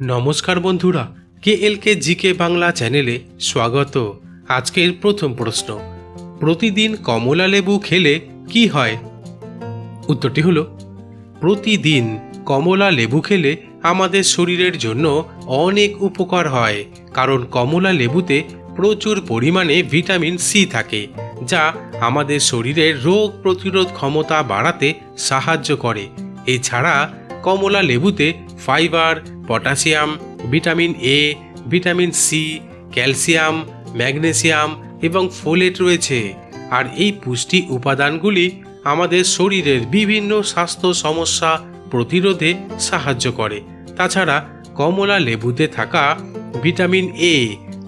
নমস্কার বন্ধুরা কে এল কে জিকে বাংলা চ্যানেলে স্বাগত। আজকের প্রথম প্রশ্ন, প্রতিদিন কমলা লেবু খেলে কি হয়? উত্তরটি হলো, প্রতিদিন কমলা লেবু খেলে আমাদের শরীরের জন্য অনেক উপকার হয়, কারণ কমলা লেবুতে প্রচুর পরিমাণে ভিটামিন সি থাকে, যা আমাদের শরীরের রোগ প্রতিরোধ ক্ষমতা বাড়াতে সাহায্য করে। এছাড়া কমলা লেবুতে fibre potassium, vitamin A vitamin C calcium, magnesium এবং ফোলেট রয়েছে। আর এই পুষ্টি উপাদানগুলি আমাদের শরীরের বিভিন্ন স্বাস্থ্য সমস্যা প্রতিরোধে সাহায্য করে। তাছাড়া কমলা লেবুতে থাকা ভিটামিন এ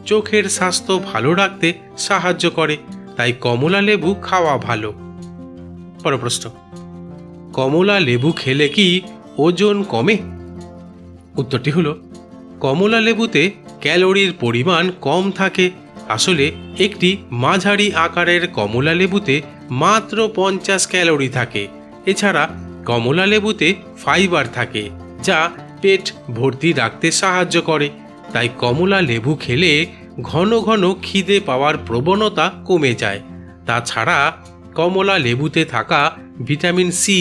চোখের স্বাস্থ্য ভালো রাখতে সাহায্য করে, তাই কমলা লেবু খাওয়া ভালো। পর প্রশ্ন, কমলা লেবু খেলে কি ওজন কমে? উত্তরটি হলো, কমলা লেবুতে ক্যালোরির পরিমাণ কম থাকে। আসলে একটি মাঝারি আকারের কমলা লেবুতে মাত্র পঞ্চাশ ক্যালোরি থাকে। এছাড়া কমলা লেবুতে ফাইবার থাকে, যা পেট ভর্তি রাখতে সাহায্য করে। তাই কমলা লেবু খেলে ঘন ঘন খিদে পাওয়ার প্রবণতা কমে যায়। তাছাড়া কমলা লেবুতে থাকা ভিটামিন সি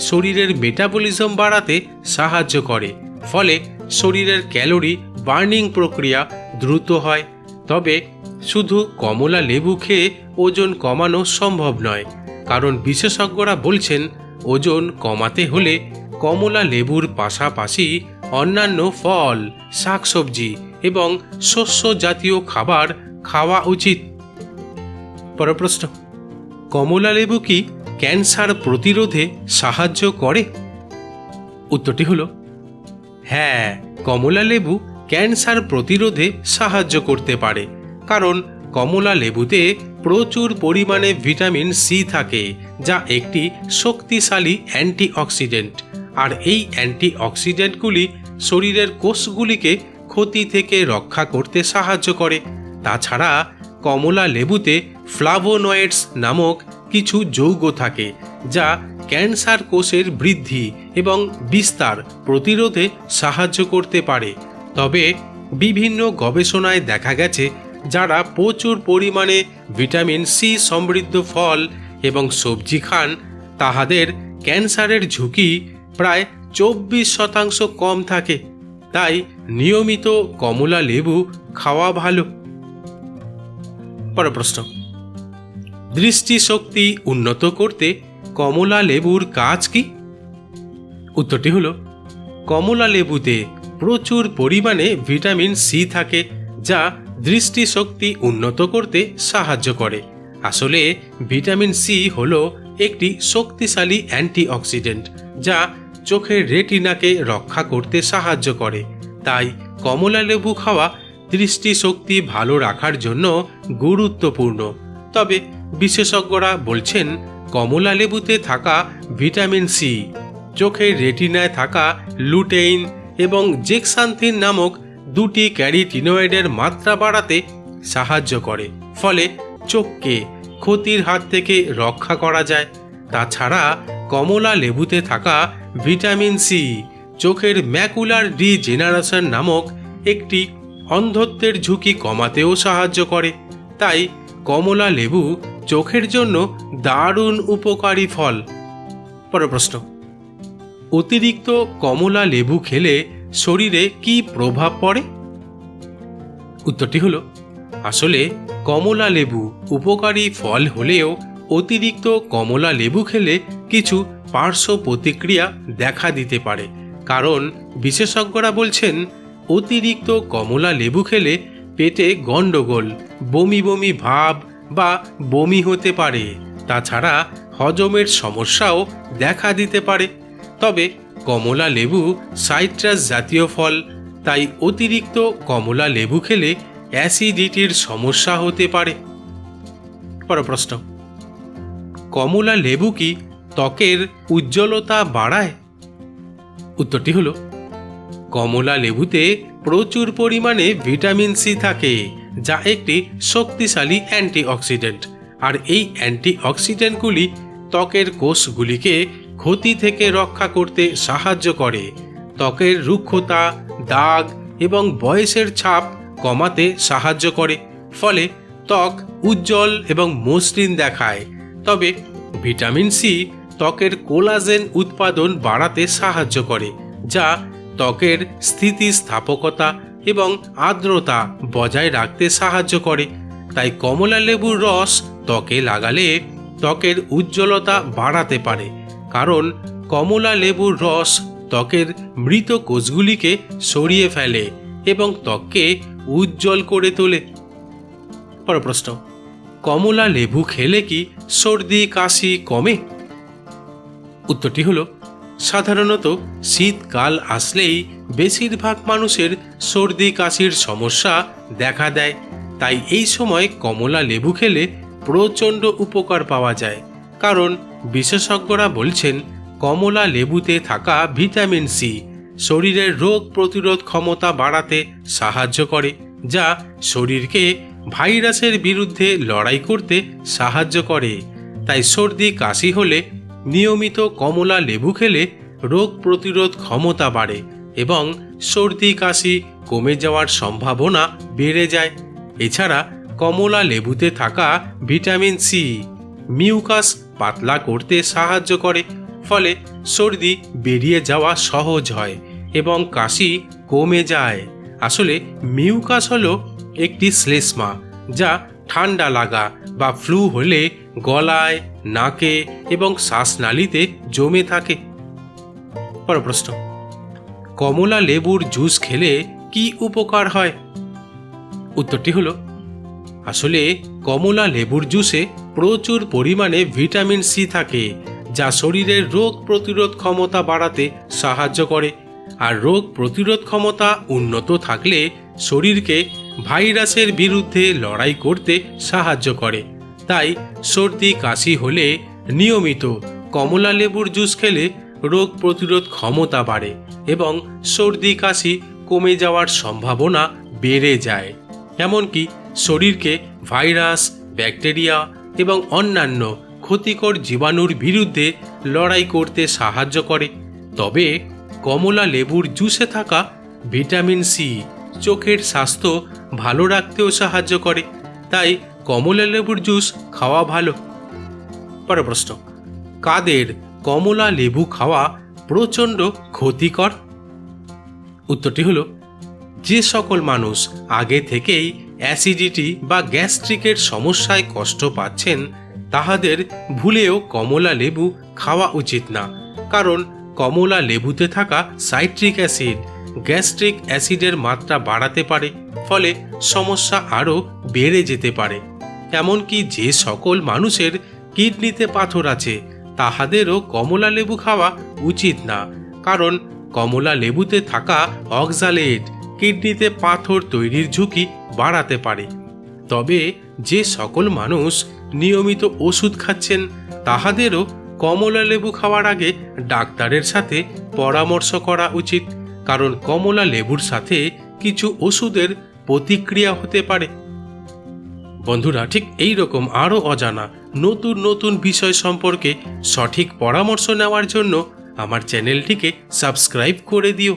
শরীরের মেটাবলিজম বাড়াতে সাহায্য করে। ফলে শরীরের ক্যালোরি বার্নিং প্রক্রিয়া দ্রুত হয়। তবে শুধু কমলা লেবু খেয়ে ওজন কমানো সম্ভব নয়, কারণ বিশেষজ্ঞরা বলছেন ওজন কমাতে হলে কমলা লেবুর পাশাপাশি অন্যান্য ফল, শাকসবজি এবং শস্য জাতীয় খাবার খাওয়া উচিত। পর প্রশ্ন, কমলা লেবু কি ক্যান্সার প্রতিরোধে সাহায্য করে? উত্তরটি হলো হ্যাঁ কমলা লেবু ক্যান্সার প্রতিরোধে সাহায্য করতে পারে, কারণ কমলা লেবুতে প্রচুর পরিমাণে ভিটামিন সি থাকে, যা একটি শক্তিশালী অ্যান্টিঅক্সিডেন্ট। আর এই অ্যান্টিঅক্সিডেন্টগুলি শরীরের কোষগুলিকে ক্ষতি থেকে রক্ষা করতে সাহায্য করে। তাছাড়া কমলা লেবুতে ফ্লাভোনয়েডস নামক কিছু যৌগ থাকে, যা ক্যান্সার কোষের বৃদ্ধি এবং বিস্তার প্রতিরোধে সাহায্য করতে পারে। তবে বিভিন্ন গবেষণায় দেখা গেছে, যারা প্রচুর পরিমাণে ভিটামিন সি সমৃদ্ধ ফল এবং সবজি খান, তাহাদের ক্যান্সারের ঝুঁকি প্রায় চব্বিশ শতাংশ কম থাকে। তাই নিয়মিত কমলা লেবু খাওয়া ভালো। পর প্রশ্ন। দৃষ্টিশক্তি উন্নত করতে কমলা লেবুর কাজ কি? উত্তরটি হলো কমলা লেবুতে প্রচুর পরিমাণে ভিটামিন সি থাকে, যা দৃষ্টিশক্তি উন্নত করতে সাহায্য করে। আসলে, ভিটামিন সি হল একটি শক্তিশালী অ্যান্টিঅক্সিডেন্ট, যা চোখের রেটিনাকে রক্ষা করতে সাহায্য করে। তাই কমলা লেবু খাওয়া দৃষ্টিশক্তি ভালো রাখার জন্য গুরুত্বপূর্ণ। তবে বিশেষজ্ঞরা বলছেন, কমলা লেবুতে থাকা ভিটামিন সি চোখের রেটিনায় থাকা লুটেইন এবং জেক্সান্থিন নামক দুটি ক্যারিটিনয়েডের মাত্রা বাড়াতে সাহায্য করে। ফলে চোখকে ক্ষতির হাত থেকে রক্ষা করা যায়। তাছাড়া কমলা লেবুতে থাকা ভিটামিন সি, চোখের ম্যাকুলার ডিজেনারেশন নামক একটি অন্ধত্বের ঝুঁকি কমাতেও সাহায্য করে। তাই কমলা লেবু চোখের জন্য দারুণ উপকারী ফল। পর প্রশ্ন। অতিরিক্ত কমলা লেবু খেলে শরীরে কি প্রভাব পড়ে? উত্তরটি হলো, আসলে কমলা লেবু উপকারী ফল হলেও অতিরিক্ত কমলা লেবু খেলে কিছু পার্শ্ব প্রতিক্রিয়া দেখা দিতে পারে। কারণ বিশেষজ্ঞরা বলছেন, অতিরিক্ত কমলা লেবু খেলে পেটে গণ্ডগোল, বমি বমি ভাব বা বমি হতে পারে। তাছাড়া হজমের সমস্যাও দেখা দিতে পারে। তবে কমলা লেবু সাইট্রাস জাতীয় ফল, তাই অতিরিক্ত কমলা লেবু খেলে অ্যাসিডিটির সমস্যা হতে পারে। পর প্রশ্ন। কমলা লেবু কি ত্বকের উজ্জ্বলতা বাড়ায়? উত্তরটি হলো, কমলা লেবুতে প্রচুর পরিমাণে ভিটামিন সি থাকে। যা একটি শক্তিশালী অ্যান্টিঅক্সিডেন্ট। আর এই অ্যান্টিঅক্সিডেন্টগুলি ত্বকের কোষগুলিকে ক্ষতি থেকে রক্ষা করতে সাহায্য করে। ত্বকের রুক্ষতা, দাগ এবং বয়সের ছাপ কমাতে সাহায্য করে, ফলে ত্বক উজ্জ্বল এবং মসৃণ দেখায়। তবে ভিটামিন সি ত্বকের কোলাজেন উৎপাদন বাড়াতে সাহায্য করে, যা ত্বকের স্থিতিস্থাপকতা এবং আর্দ্রতা বজায় রাখতে সাহায্য করে। তাই কমলা লেবুর রস ত্বকে লাগালে ত্বকের উজ্জ্বলতা বাড়াতে পারে। কারণ কমলা লেবুর রস ত্বকের মৃত কোষগুলিকে সরিয়ে ফেলে এবং ত্বককে উজ্জ্বল করে তোলে। পর প্রশ্ন কমলা লেবু খেলে কি সর্দি, কাশি কমে? উত্তরটি হলো সাধারণত শীতকাল আসলেই বেশিরভাগ মানুষের সর্দি, কাশির সমস্যা দেখা দেয়। তাই এই সময় কমলা লেবু খেলে প্রচণ্ড উপকার পাওয়া যায়। কারণ বিশেষজ্ঞরা বলছেন, কমলা লেবুতে থাকা ভিটামিন সি শরীরের রোগ প্রতিরোধ ক্ষমতা বাড়াতে সাহায্য করে, যা শরীরকে ভাইরাসের বিরুদ্ধে লড়াই করতে সাহায্য করে। তাই সর্দি, কাশি হলে নিয়মিত কমলা লেবু খেলে রোগ প্রতিরোধ ক্ষমতা বাড়ে এবং সর্দি, কাশি কমে যাওয়ার সম্ভাবনা বেড়ে যায়। এছাড়া কমলা লেবুতে থাকা ভিটামিন সি, মিউকাস পাতলা করতে সাহায্য করে, ফলে সর্দি বেরিয়ে যাওয়া সহজ হয় এবং কাশি কমে যায়। আসলে মিউকাস হলো একটি শ্লেষ্মা যা ঠান্ডা লাগা বা ফ্লু হলে গলায়, নাকে এবং শ্বাসনালীতে জমে থাকে। পর প্রশ্ন, কমলা লেবুর জুস খেলে কি উপকার হয়? উত্তরটি হলো, আসলে কমলা লেবুর জুসে প্রচুর পরিমাণে ভিটামিন সি থাকে, যা শরীরের রোগ প্রতিরোধ ক্ষমতা বাড়াতে সাহায্য করে। আর রোগ প্রতিরোধ ক্ষমতা উন্নত থাকলে শরীরকে ভাইরাসের বিরুদ্ধে লড়াই করতে সাহায্য করে। তাই সর্দি, কাশি হলে নিয়মিত কমলা লেবুর জুস খেলে রোগ প্রতিরোধ ক্ষমতা বাড়ে এবং সর্দি, কাশি কমে যাওয়ার সম্ভাবনা বেড়ে যায়। এমনকি শরীরকে ভাইরাস, ব্যাকটেরিয়া এবং অন্যান্য ক্ষতিকর জীবাণুর বিরুদ্ধে লড়াই করতে সাহায্য করে। তবে কমলা লেবুর জুসে থাকা ভিটামিন সি, চোখের স্বাস্থ্য ভালো রাখতেও সাহায্য করে। তাই কমলা লেবুর জুস খাওয়া ভালো। পর প্রশ্ন, কাদের কমলা লেবু খাওয়া প্রচণ্ড ক্ষতিকর? উত্তরটি হলো, যে সকল মানুষ আগে থেকেই অ্যাসিডিটি বা গ্যাস্ট্রিকের সমস্যায় কষ্ট পাচ্ছেন, তাহাদের ভুলেও কমলা লেবু খাওয়া উচিত না। কারণ কমলা লেবুতে থাকা সাইট্রিক অ্যাসিড গ্যাস্ট্রিক অ্যাসিডের মাত্রা বাড়াতে পারে, ফলে সমস্যা আরও বেড়ে যেতে পারে। এমনকি যে সকল মানুষের কিডনিতে পাথর আছে, তাহাদেরও কমলা লেবু খাওয়া উচিত না, কারণ কমলা লেবুতে থাকা অক্সালেট কিডনিতে পাথর তৈরির ঝুঁকি বাড়াতে পারে। তবে যে সকল মানুষ নিয়মিত ওষুধ খাচ্ছেন, তাহাদেরও কমলা লেবু খাওয়ার আগে ডাক্তারের সাথে পরামর্শ করা উচিত। কারণ কমলা লেবুর সাথে কিছু ওষুধের প্রতিক্রিয়া হতে পারে। বন্ধুরা, ঠিক এই রকম আরও অজানা, নতুন নতুন বিষয় সম্পর্কে সঠিক পরামর্শ নেওয়ার জন্য আমার চ্যানেলটিকে সাবস্ক্রাইব করে দিও।